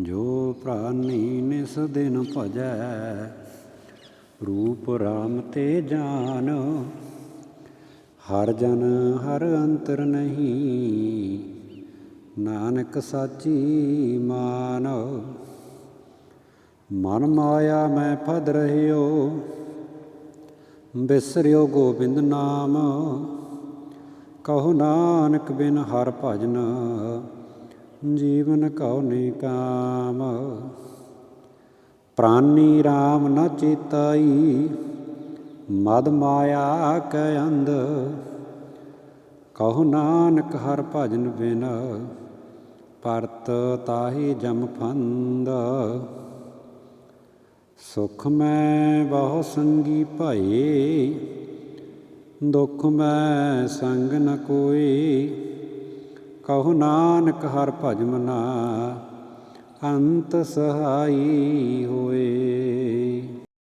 ਜੋ ਪ੍ਰਾਨੀ ਨਿਸ ਦਿਨ ਭਜੈ, ਰੂਪ RAM ਤੇ ਜਾਨ। ਹਰ ਜਨ ਹਰ ਅੰਤਰ ਨਹੀਂ, ਨਾਨਕ ਸਾਚੀ ਮਾਨ। ਮਨ ਮਾਇਆ ਮੈਂ ਫਦ ਰਹਿਓ, ਬਿਸਰਿਓ ਗੋਬਿੰਦ ਨਾਮ। ਕਹੋ ਨਾਨਕ ਬਿਨ ਹਰ ਭਜਨ ਜੀਵਨ ਕਉ ਨੀ ਕਾਮ। ਪ੍ਰਾਨੀ RAM ਨ ਚੇਤਾਈ, ਮਦ ਮਾਇਆ ਕੈ ਅੰਧ। ਕਹੋ ਨਾਨਕ ਹਰ ਭਜਨ ਬਿਨ, ਪਰਤ ਤਾਹੀ ਜਮ ਫੰਦ। ਸੁਖ ਮੈਂ ਬਹੁ ਸੰਗੀ ਭਏ ਦੁਖ ਮੈਂ ਸੰਗ ਨ ਕੋਈ। ਕਹੋ ਨਾਨਕ ਹਰ ਭਜਮਨਾ ਅੰਤ ਸਹਾਈ ਹੋਏ।